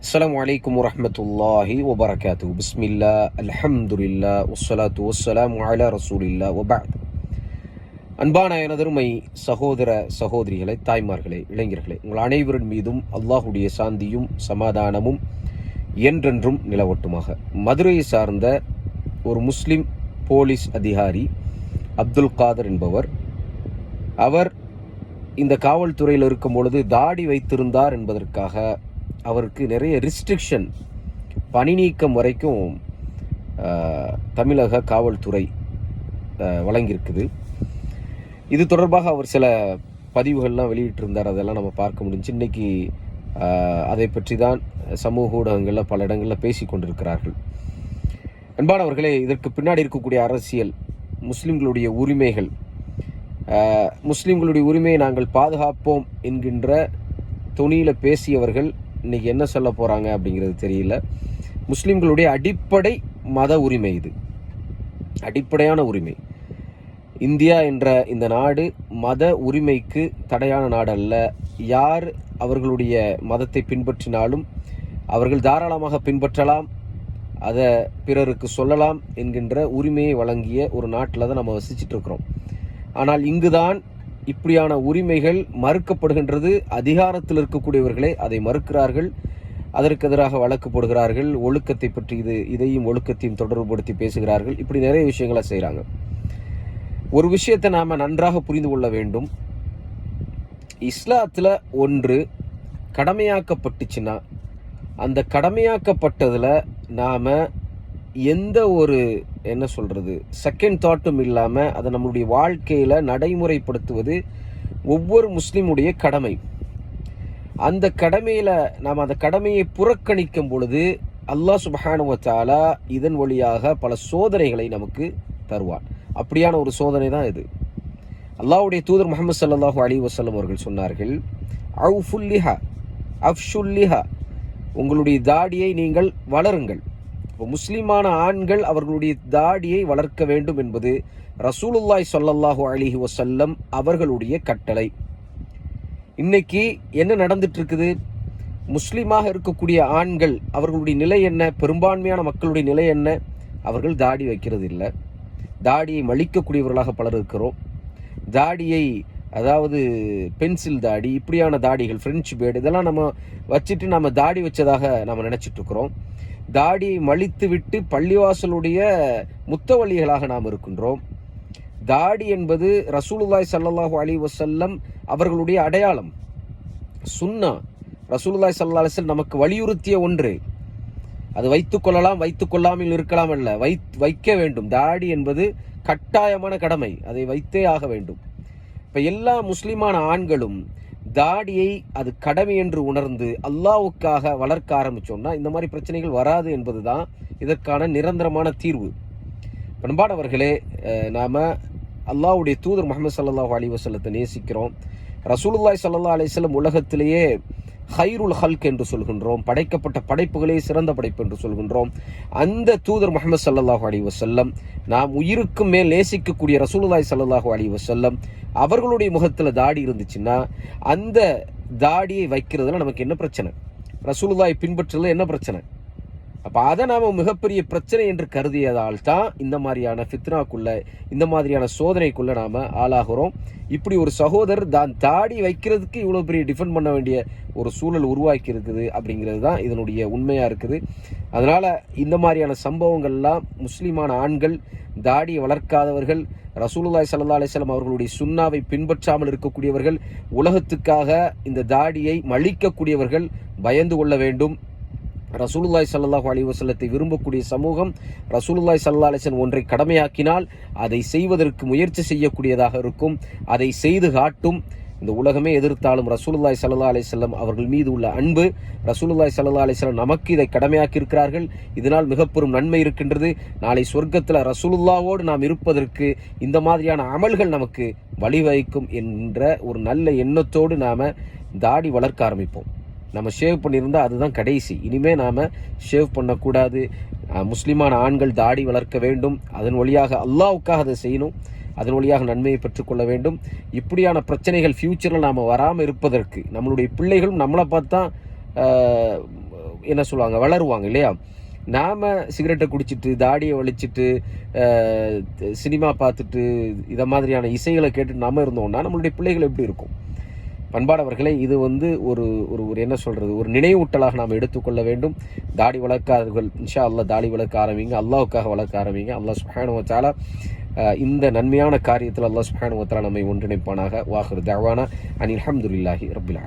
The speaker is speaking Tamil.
السلام عليكم ورحمة الله وبركاته بسم الله الحمد لله والصلاة والسلام على رسول الله وبعد அன்பான எனதருமை சகோதர சகோதரிகளை தாய்மார்களே இளைஞர்களே உங்கள் அனைவரின் மீதும் அல்லாஹுடைய சாந்தியும் சமாதானமும் என்றென்றும் நிலவட்டுமாக மதுரையை சார்ந்த ஒரு முஸ்லிம் போலீஸ் அதிகாரி அப்துல் காதர் என்பவர் அவர் இந்த காவல்துறையில் இருக்கும் பொழுது தாடி வைத்திருந்தார் என்பதற்காக அவருக்கு நிறைய ரிஸ்ட்ரிக்ஷன் பணி நீக்கம் வரைக்கும் தமிழக காவல்துறை வழங்கியிருக்குது. இது தொடர்பாக அவர் சில பதிவுகள்லாம் வெளியிட்டிருந்தார். அதெல்லாம் நம்ம பார்க்க முடிஞ்சு இன்னைக்கு அதை பற்றி தான் சமூக ஊடகங்களில் பல இடங்களில் பேசி கொண்டிருக்கிறார்கள். அன்பானவர்களே இதற்கு பின்னாடி இருக்கக்கூடிய அரசியல் முஸ்லிம்களுடைய உரிமைகள் முஸ்லீம்களுடைய முஸ்லிம்களுடைய உரிமையை நாங்கள் பாதுகாப்போம் என்கின்ற துணியில் பேசியவர்கள் இன்றைக்கி என்ன சொல்ல போகிறாங்க அப்படிங்கிறது தெரியல. முஸ்லீம்களுடைய அடிப்படை மத உரிமை இது. அடிப்படையான உரிமை. இந்தியா என்ற இந்த நாடு மத உரிமைக்கு தடையான நாடு அல்ல யார் அவர்களுடைய மதத்தை பின்பற்றினாலும் அவர்கள் தாராளமாக பின்பற்றலாம். அதை பிறருக்கு சொல்லலாம் என்கின்ற உரிமையை வழங்கிய ஒரு நாட்டில் தான் நம்ம வசிச்சுட்டு இருக்கிறோம். ஆனால் இங்குதான் இப்படியான உரிமைகள் மறுக்கப்படுகின்றது. அதிகாரத்தில் இருக்கக்கூடியவர்களே அதை மறுக்கிறார்கள். அதற்கு எதிராக வழக்கு போடுகிறார்கள். ஒழுக்கத்தை பற்றி இது இதையும் ஒழுக்கத்தையும் தொடர்புபடுத்தி பேசுகிறார்கள். இப்படி நிறைய விஷயங்களை செய்கிறாங்க ஒரு விஷயத்தை நாம் நன்றாக புரிந்து கொள்ள வேண்டும். இஸ்லாத்தில் ஒன்று கடமையாக்கப்பட்டுச்சுன்னா அந்த கடமையாக்கப்பட்டதில் நாம் எந்த ஒரு என்ன சொல்கிறது செகண்ட் தாட்டும் இல்லாமல் அதை நம்மளுடைய வாழ்க்கையில் நடைமுறைப்படுத்துவது ஒவ்வொரு முஸ்லீமுடைய கடமை. அந்த கடமையில் நாம் அந்த கடமையை புறக்கணிக்கும் பொழுது அல்லாஹ் சுபஹானுவத்தாலா இதன் வழியாக பல சோதனைகளை நமக்கு தருவான். அப்படியான ஒரு சோதனை தான் இது. அல்லாஹ்வுடைய தூதர் முகமது ஸல்லல்லாஹு அலி வசல்லம் அவர்கள் சொன்னார்கள் அவுஃபுல்லிஹா அஃப்ஷுல்லிஹா உங்களுடைய தாடியை நீங்கள் வளருங்கள். இப்போ முஸ்லீமான ஆண்கள் அவர்களுடைய தாடியை வளர்க்க வேண்டும் என்பது ரசூலுல்லாய் சொல்லல்லாஹு அலிஹி வசல்லம் அவர்களுடைய கட்டளை. இன்னைக்கு என்ன நடந்துட்டு இருக்குது முஸ்லீமாக இருக்கக்கூடிய ஆண்கள் அவர்களுடைய நிலை என்ன? பெரும்பான்மையான மக்களுடைய நிலை என்ன? அவர்கள் தாடி வைக்கிறது இல்லை. தாடியை மலிக்கக்கூடியவர்களாக பலர் இருக்கிறோம். தாடியை அதாவது பென்சில் தாடி இப்படியான தாடிகள் ஃப்ரெஞ்சு பேடு இதெல்லாம் நம்ம வச்சுட்டு நம்ம தாடி வச்சதாக நம்ம நினச்சிட்ருக்குறோம் தாடியை மலித்துவிட்டு பள்ளிவாசலுடைய முத்தவழிகளாக நாம் இருக்கின்றோம். தாடி என்பது ரசூலுல்லாய் சல்லாஹூ அலி வசல்லம் அவர்களுடைய அடையாளம். சுன்னா ரசூலுல்லாய் சல்லா அலைஹி நமக்கு வலியுறுத்திய ஒன்று. அது வைத்துக் கொள்ளலாம் வைத்துக் கொள்ளாமல் இருக்கலாம் அல்ல. வை வைக்க வேண்டும். தாடி என்பது கட்டாயமான கடமை. அதை வைத்தே ஆக வேண்டும். இப்போ எல்லா முஸ்லிமான ஆண்களும் தாடியை அது கடமை என்று உணர்ந்து அல்லாஹ்வுக்காக வளர்க்க ஆரம்பிச்சோம்னா இந்த மாதிரி பிரச்சனைகள் வராது என்பது தான் இதற்கான நிரந்தரமான தீர்வு. பண்பாடவர்களே நாம் அல்லாவுடைய தூதர் முகமது ஸல்லல்லாஹு அலி வசல்லத்தை நேசிக்கிறோம். ரசூலுல்லாய் சல்லா அலிஸ்லம் உலகத்திலேயே ஹைருல் ஹல்க் என்று சொல்கின்றோம். படைக்கப்பட்ட படைப்புகளே சிறந்த படைப்பு என்று சொல்கின்றோம். அந்த தூதர் முகமது சல்லாஹூ அலி வசல்லம் நாம் உயிருக்கு மேல் நேசிக்கக்கூடிய ரசூலுல்லாய் சல்லாஹூ அலி வசல்லம் அவர்களுடைய முகத்தில் தாடி இருந்துச்சுன்னா அந்த தாடியை வைக்கிறதுல நமக்கு என்ன பிரச்சனை? ரசூலுல்லாய் பின்பற்றுறதுல என்ன பிரச்சனை? அப்போ அதை நாம் மிகப்பெரிய பிரச்சனை என்று கருதியதால் தான் இந்த மாதிரியான ஃபித்னாக்குள்ள இந்த மாதிரியான சோதனைக்குள்ளே நாம் ஆளாகிறோம். இப்படி ஒரு சகோதரர் தான் தாடி வைக்கிறதுக்கு இவ்வளோ பெரிய டிஃபெண்ட் பண்ண வேண்டிய ஒரு சூழல் உருவாக்கி இருக்குது அப்படிங்கிறது தான் இதனுடைய உண்மையாக இருக்குது. அதனால் இந்த மாதிரியான சம்பவங்கள்லாம் முஸ்லீமான ஆண்கள் தாடியை வளர்க்காதவர்கள் ரசூலுல்லாய் சல்லா அலிஸ்லாம் அவர்களுடைய சுண்ணாவை பின்பற்றாமல் இருக்கக்கூடியவர்கள் உலகத்துக்காக இந்த தாடியை மழிக்கக்கூடியவர்கள் பயந்து கொள்ள வேண்டும். ரசூலுல்லாய் ஸல்லல்லாஹு அலி வசல்லத்தை விரும்பக்கூடிய சமூகம் ரசூலுல்லாய் சல்லா அலிசன் ஒன்றை கடமையாக்கினால் அதை செய்வதற்கு முயற்சி செய்யக்கூடியதாக இருக்கும். அதை செய்து காட்டும் இந்த உலகமே எதிர்த்தாலும் ரசூலுல்லாய் சல்லா அலிசல்லம் அவர்கள் மீது உள்ள அன்பு ரசூலுல்லாய் சல்லா அலிசல்லம் நமக்கு இதை கடமையாக்கி இருக்கிறார்கள் இதனால் மிக பெரும் நன்மை இருக்கின்றது. நாளை சொர்க்கத்தில் ரசூலுல்லாவோடு நாம் இருப்பதற்கு இந்த மாதிரியான அமல்கள் நமக்கு வழிவகுக்கும் என்ற ஒரு நல்ல எண்ணத்தோடு நாம் தாடி வளர்க்க ஆரம்பிப்போம். நம்ம ஷேவ் பண்ணியிருந்தால் அதுதான் கடைசி. இனிமேல் நாம் ஷேவ் பண்ணக்கூடாது. முஸ்லீமான ஆண்கள் தாடி வளர்க்க வேண்டும். அதன் வழியாக அல்லாஹ்வுக்காக அதை செய்யணும். அதன் வழியாக நன்மையை பெற்றுக்கொள்ள வேண்டும். இப்படியான பிரச்சனைகள் ஃபியூச்சரில் நாம் வராமல் இருப்பதற்கு நம்மளுடைய பிள்ளைகளும் நம்மளை பார்த்தா என்ன சொல்லுவாங்க வளருவாங்க இல்லையா? நாம் சிகரெட்டை குடிச்சிட்டு தாடியை வலிச்சிட்டு சினிமா பார்த்துட்டு இதை மாதிரியான இசைகளை கேட்டு நாம இருந்தோம்னா நம்மளுடைய பிள்ளைகள் எப்படி இருக்கும்? பண்பாடவர்களே இது வந்து ஒரு ஒரு ஒரு என்ன சொல்கிறது ஒரு நினைவூட்டலாக நாம் எடுத்துக்கொள்ள வேண்டும். தாடி வளர்க்காதவர்கள் இன்ஷா அல்லாஹ் தாடி வளர்க்க ஆரம்பிங்க அல்லாவுக்காக வளர்க்க ஆரம்பிங்க. அல்லாஹ் சுப்ஹானஹு வ இந்த நன்மையான காரியத்தில் அல்லாஹ் சுப்ஹானஹு நம்மை ஒன்றிணைப்பானாக. வாஹிர் தஅவானா அனில் அஹமதுல்லாஹி ரப்பில்